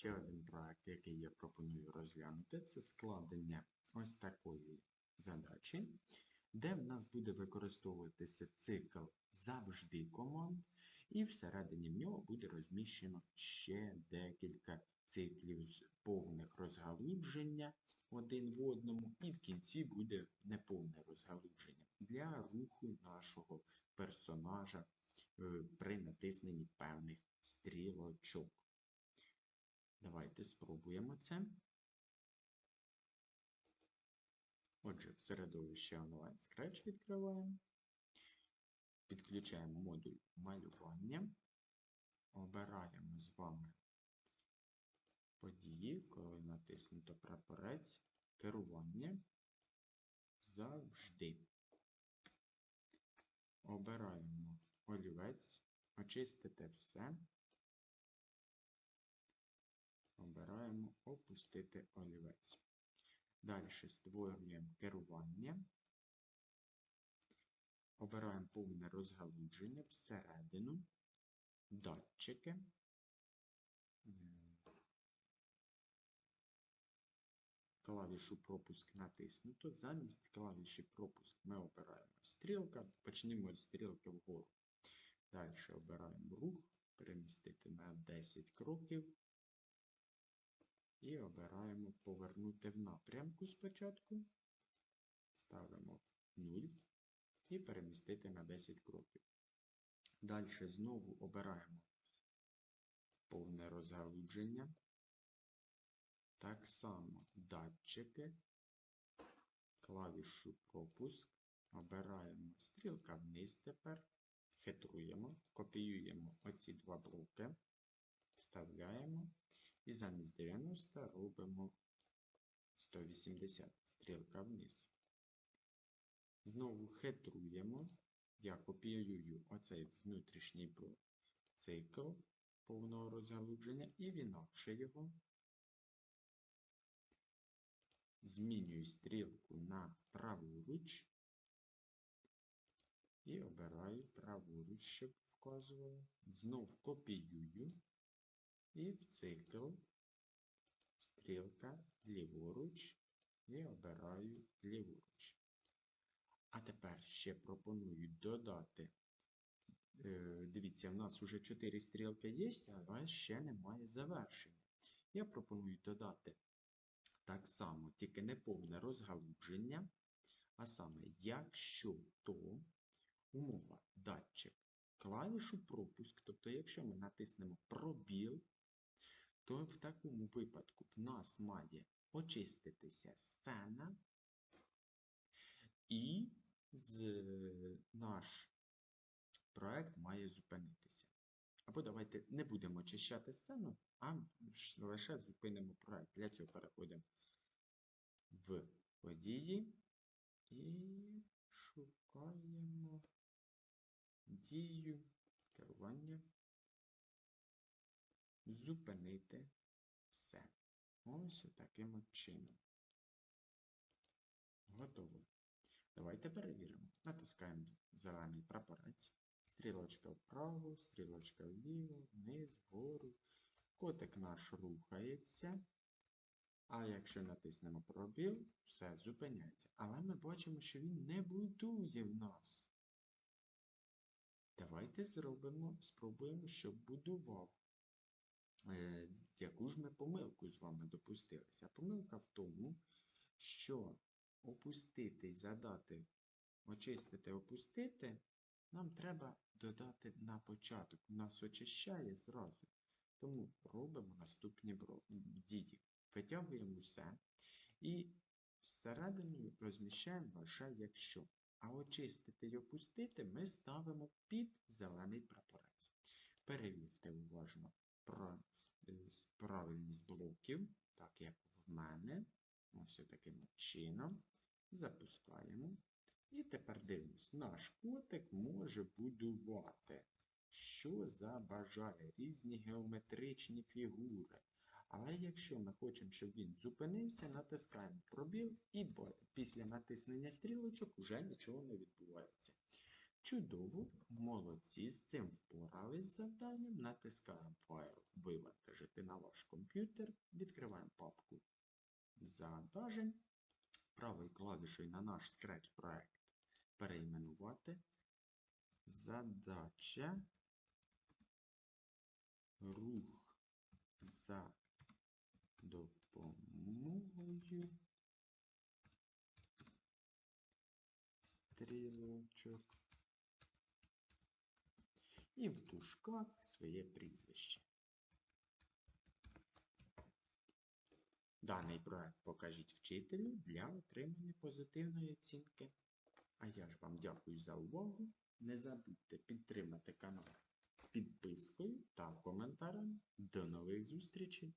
ще один проект, який я пропоную розглянути, це складення ось такої задачі, де в нас буде використовуватися цикл завжди команд, і всередині в нього буде розміщено ще декілька циклів з повних розгалудження один в одному, і в кінці буде неповне розгалудження для руху нашого персонажа е, при натисненні певних стрілочок. Давайте спробуємо це. Отже, в середовище онлайн Scratch відкриваємо. Підключаємо модуль малювання. Обираємо з вами події, коли натиснуто прапорець, керування завжди. Обираємо олівець, очистити все. Обираємо опустити олівець. Далі створюємо керування. Обираємо повне розгалудження всередину, датчики. Клавішу пропуск натиснуто. Замість клавіші пропуск ми обираємо стрілка. Почнімо з стрілки вгору. Далі обираємо рух, перемістити на 10 кроків. І обираємо повернути в напрямку спочатку. Ставимо 0 і перемістити на 10 кроків. Далі знову обираємо повне розгалудження. Так само датчики, клавішу пропуск. Обираємо стрілка вниз тепер, хитруємо, копіюємо оці два блоки, вставляємо і замість 90 робимо 180 стрілка вниз. Знову хитруємо. Я копіюю оцей внутрішній цикл повного розгалудження і інакше його. Змінюю стрілку на праворуч і обираю праворуч, щоб вказувало. Знов копіюю і в цикл стрілка ліворуч і обираю ліворуч. А тепер ще пропоную додати. е, Дивіться, в нас вже 4 стрілки є, але ще немає завершення. Я пропоную додати так само, тільки не повне розгалудження. А саме, якщо то умова датчик клавішу пропуск, тобто, якщо ми натиснемо пробіл, то в такому випадку в нас має очиститися сцена, і з наш проект має зупинитися. Або давайте не будемо очищати сцену, а лише зупинимо проект. Для цього переходимо в події і шукаємо дію керування. Зупинити все. Ось таким от чином. Готово. Давайте перевіримо. Натискаємо зелений прапорець. Стрілочка вправо, стрілочка вліво, вниз, вгору. Котик наш рухається. А якщо натиснемо пробіл, все зупиняється. Але ми бачимо, що він не будує в нас. Давайте зробимо, спробуємо, щоб будував. Е, яку ж ми помилку з вами допустилися? Помилка в тому, що опустити задати, очистити, опустити, нам треба додати на початок. Нас очищає зразу. Тому робимо наступні дії. Витягуємо все і всередину розміщаємо лише якщо. А очистити і опустити ми ставимо під зелений прапорець. Перевірте уважно правильність блоків, так як в мене. Ось таким чином. Запускаємо. І тепер дивимось, наш котик може будувати, що забажає різні геометричні фігури. Але якщо ми хочемо, щоб він зупинився, натискаємо пробіл, і після натиснення стрілочок вже нічого не відбувається. Чудово, молодці, з цим впорались з завданням. Натискаємо файл Вивантажити на ваш комп'ютер. Відкриваємо папку завантажень. Правою клавішою на наш Scratch проект перейменувати. Задача. Рух за допомогою стрілочок. І в дужках своє прізвище. Даний проект покажіть вчителю для отримання позитивної оцінки. А я ж вам дякую за увагу. Не забудьте підтримати канал підпискою та коментарем. До нових зустрічей!